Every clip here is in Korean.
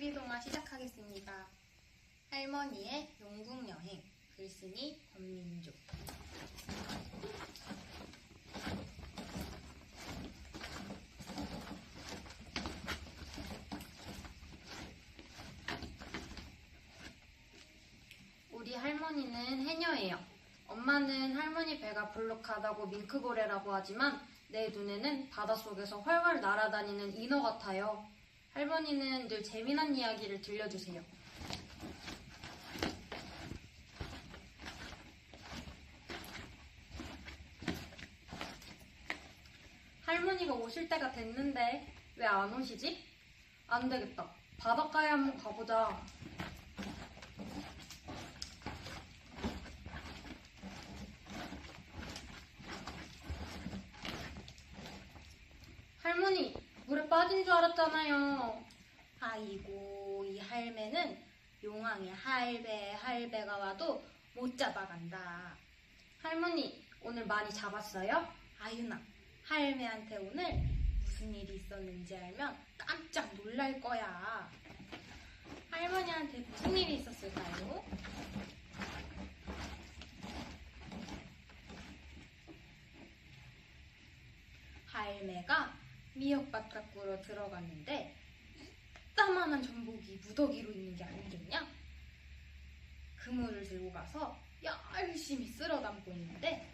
TV 동화 시작하겠습니다. 할머니의 영국 여행 글쓴이 권민주 우리 할머니는 해녀예요. 엄마는 할머니 배가 볼록하다고 밍크고래라고 하지만 내 눈에는 바닷속에서 활활 날아다니는 인어 같아요. 할머니는 늘 재미난 이야기를 들려주세요. 할머니가 오실 때가 됐는데 왜 안 오시지? 안 되겠다. 바닷가에 한번 가보자. 할머니, 물에 빠진 줄 알았잖아요. 아이고, 이 할매는 용왕의 할배, 할배가 와도 못 잡아간다. 할머니, 오늘 많이 잡았어요? 아유나, 할매한테 오늘 무슨 일이 있었는지 알면 깜짝 놀랄 거야. 할머니한테 무슨 일이 있었을까요? 할매가 미역밭 밖으로 들어갔는데 이따만한 전복이 무더기로 있는 게 아니겠냐? 그물을 들고 가서 열심히 쓸어 담고 있는데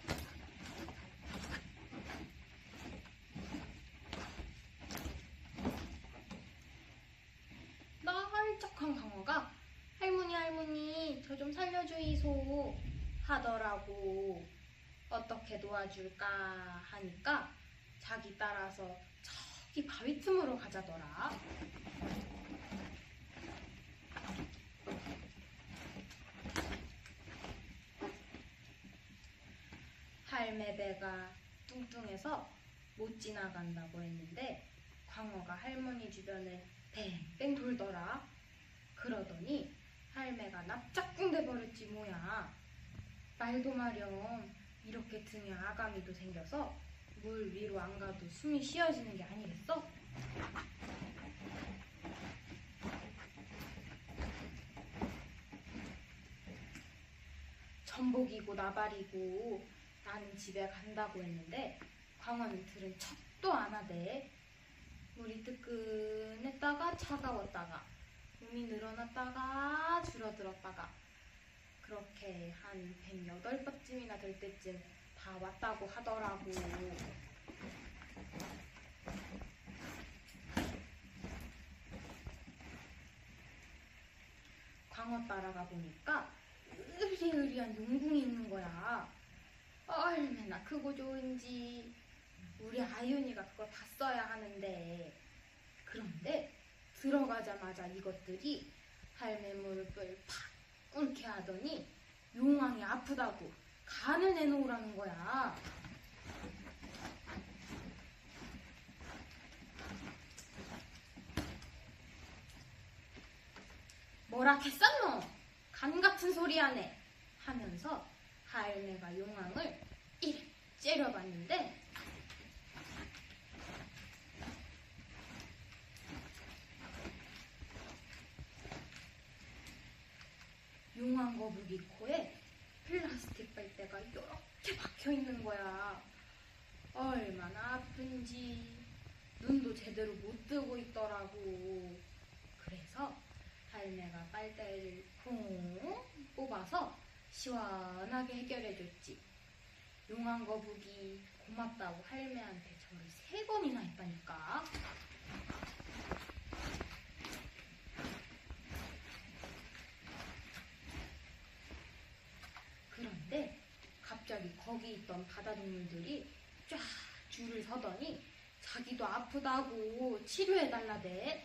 널쩍한 광어가 할머니 할머니 저 좀 살려주이소 하더라고 어떻게 도와줄까 하니까 자기 따라서 저기 바위 틈으로 가자더라. 할매 배가 뚱뚱해서 못 지나간다고 했는데 광어가 할머니 주변을 뱅뱅 돌더라. 그러더니 할매가 납작꿍 돼버렸지 뭐야. 말도 마렴 이렇게 등에 아가미도 생겨서 물 위로 안 가도 숨이 쉬어지는 게 아니겠어? 전복이고 나발이고 나는 집에 간다고 했는데 광어는 들은 척도 안 하대. 물이 뜨끈했다가 차가웠다가 몸이 늘어났다가 줄어들었다가 그렇게 한 108번쯤이나 될 때쯤 다 왔다고 하더라고. 광어 따라가 보니까 으리으리한 용궁이 있는 거야. 얼마나 크고 좋은지 우리 아윤이가 그걸 봤어야 하는데 그런데 들어가자마자 이것들이 할매 무릎을 팍 꿇게 하더니 용왕이 아프다고 간을 내놓으라는 거야. 뭐라 했었노? 간 같은 소리 하네. 하면서 할매가 용왕을 이래 째려봤는데 용왕 거북이 코에 빨대가 이렇게 박혀 있는 거야. 얼마나 아픈지 눈도 제대로 못 뜨고 있더라고. 그래서 할매가 빨대를 쿵 뽑아서 시원하게 해결해줬지. 용왕 거북이 고맙다고 할매한테 절을 세 번이나 했다니까. 그런데 갑자기 거기 있던 바다 동물들이 쫙 줄을 서더니 자기도 아프다고 치료해달라대.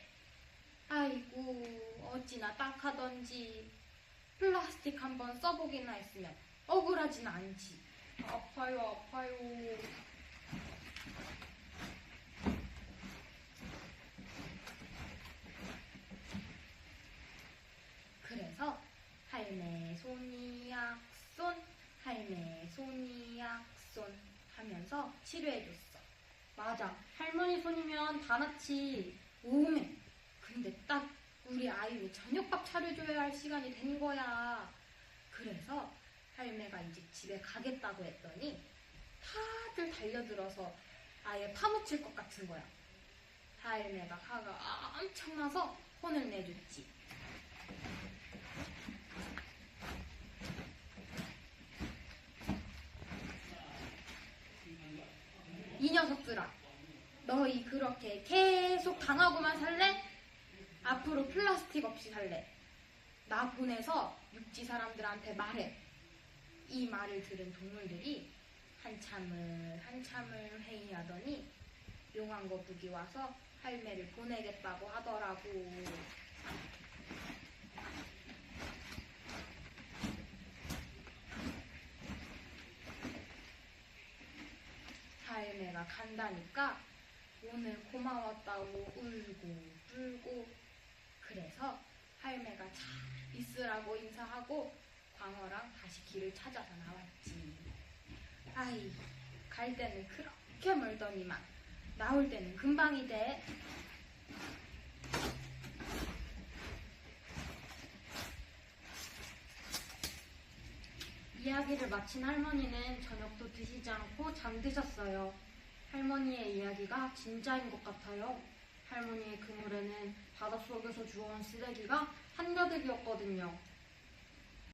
아이고 어찌나 딱하던지 플라스틱 한번 써보기나 했으면 억울하진 않지. 아파요 아파요. 그래서 할매 손이 약손 할매 손이 약손 하면서 치료해줬어. 맞아. 할머니 손이면 다 낫지. 오메. 근데 딱 우리 아이로 저녁밥 차려줘야 할 시간이 된 거야. 그래서 할매가 이제 집에 가겠다고 했더니 다들 달려들어서 아예 파묻힐 것 같은 거야. 할매가 화가 엄청 나서 혼을 내줬지. 이 녀석들아, 너희 그렇게 계속 당하고만 살래? 앞으로 플라스틱 없이 살래. 나 보내서 육지 사람들한테 말해. 이 말을 들은 동물들이 한참을 한참을 회의하더니 용왕 거북이 와서 할매를 보내겠다고 하더라고. 할매가 간다니까 오늘 고마웠다고 울고 불고 그래서 할매가 잘 있으라고 인사하고 광어랑 다시 길을 찾아서 나왔지. 아이, 갈 때는 그렇게 멀더니만 나올 때는 금방이 돼. 이야기를 마친 할머니는 저녁도 드시지 않고 잠드셨어요. 할머니의 이야기가 진짜인 것 같아요. 할머니의 그물에는 바닷속에서 주워온 쓰레기가 한가득이었거든요.